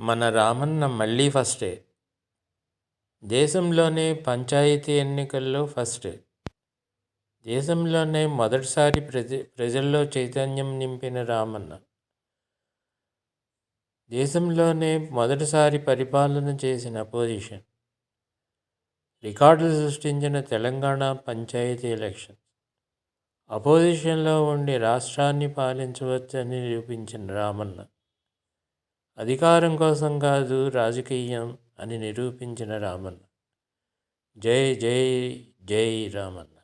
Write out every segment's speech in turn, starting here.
మన రామన్న మళ్ళీ ఫస్టే దేశంలోనే పంచాయతీ ఎన్నికల్లో ఫస్టే దేశంలోనే మొదటిసారి ప్రజ ప్రజల్లో చైతన్యం నింపిన రామన్న. దేశంలోనే మొదటిసారి పరిపాలన చేసిన అపోజిషన్ రికార్డులు సృష్టించిన తెలంగాణ పంచాయతీ ఎలక్షన్. అపోజిషన్లో ఉండి రాష్ట్రాన్ని పాలించవచ్చని నిరూపించిన రామన్న. అధికారం కోసం కాదు రాజకీయం అని నిరూపించిన రామన్న. జై జై జై రామన్న.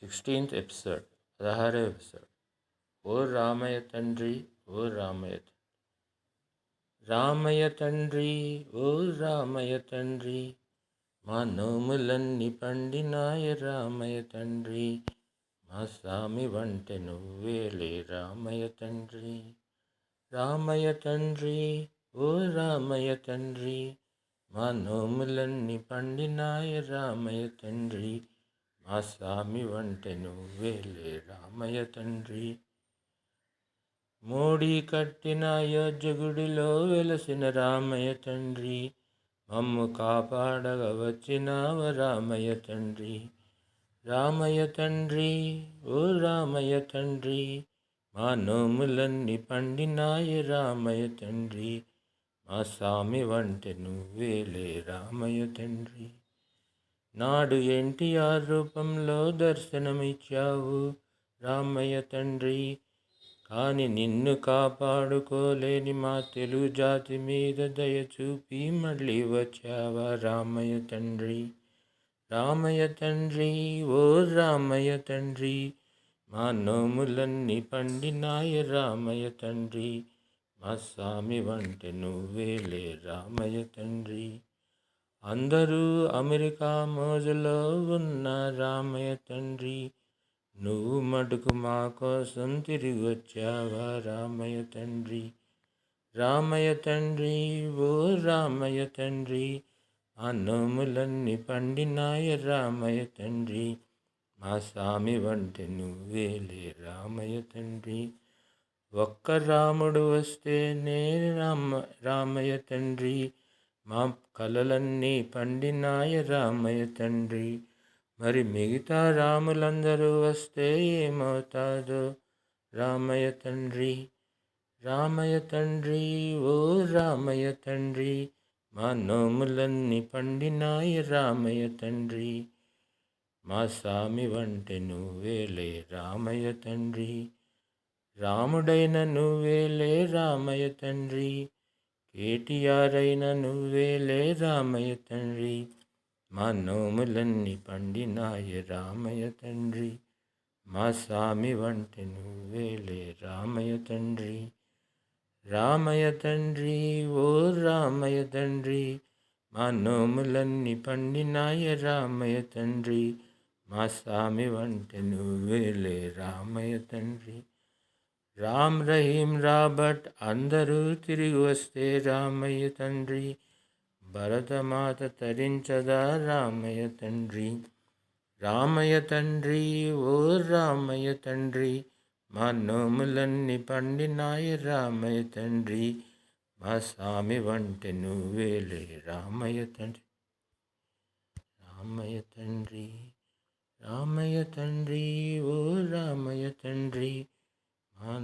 సిక్స్టీన్త్ ఎపిసోడ్ పదహారో ఎపిసోడ్ ఓ రామయ్య తండ్రి ఓ రామయ్య తండ్రి. రామయ్య తండ్రి ఓ రామయ్య తండ్రి మా నోములన్నీ పండినాయ రామయ్య తండ్రి మా స్వామి వంట నువ్వేలే రామయ్య తండ్రి రామయ్య తండ్రి ఓ రామయ్య తండ్రి మా నోములన్నీ పండినాయ రామయ్య తండ్రి మా స్వామి వంట నువ్వేలే రామయ్య తండ్రి మోడీ కట్టిన అయోధ్య గుడిలో వెలసిన రామయ్య తండ్రి. మమ్ము కాపాడగ వచ్చినావ రామయ్య తండ్రి. రామయ్య తండ్రి ఓ రామయ్య తండ్రి మా నోములన్నీ పండినాయ రామయ్య తండ్రి. మా స్వామి వంటె నువ్వేలే రామయ్య తండ్రి. నాడు ఎన్టీఆర్ రూపంలో దర్శనమిచ్చావు రామయ్య తండ్రి. కానీ నిన్ను కాపాడుకోలేని మా తెలుగు జాతి మీద దయ చూపి మళ్ళీ వచ్చావా రామయ్య తండ్రి? రామయ్య తండ్రి ఓ రామయ్య తండ్రి మా నోములన్నీ పండినాయ రామయ్య తండ్రి మా స్వామి వంట నువ్వేలే రామయ్య తండ్రి. అందరూ అమెరికా మోజులో ఉన్న రామయ్య తండ్రి నువ్వు మటుకు మా కోసం తిరిగి వచ్చావా? రామయ్య తండ్రి రామయ్య తండ్రి ఓ రామయ్య తండ్రి ఆ నోములన్నీ పండినాయ రామయ్య తండ్రి. మా స్వామి వంటి నువ్వేలే రామయ్య తండ్రి. ఒక్క రాముడు వస్తే నే రామ రామయ్య తండ్రి. మా కలలన్నీ పండినాయ రామయ్య తండ్రి. మరి మిగతా రాములందరూ వస్తే ఏమవుతాదో రామయ్య తండ్రి రామయ్య తండ్రి ఓ రామయ్య తండ్రి మా నోములన్నీ పండినాయ రామయ్య తండ్రి. మా స్వామి వంటి నువ్వేలే రామయ్య తండ్రి. రాముడైన నువ్వేలే రామయ్య తండ్రి. కేటీఆర్ అయిన నువ్వేలే రామయ్య తండ్రి. మా నోములన్నీ పండినాయ రామయ్య తండ్రి. మా స్వామి వంటి నువ్వేలే రామయ్య తండ్రి. రామయ్య తండ్రి ఓ రామయ్య తండ్రి. మా నోములన్నీ పండినాయ రామయ్య తండ్రి. మా స్వామి వంటి నువ్వేలే రామయ్య తండ్రి. రామ్ రహీం రాబట్ అందరూ తిరిగి వస్తే రామయ్య తండ్రి. భరతమాత తరించదా రామయ్య తండ్రి? రామయ్య తండ్రి ఓ రామయ్య తండ్రి మా నోములన్నీ పండినాయ రామయ్య తండ్రి. మా స్వామి వంటి నువ్వేలే రామయ్య తండ్రి. రామయ్య తండ్రి రామయ్య తండ్రి ఓ రామయ్య తండ్రి మా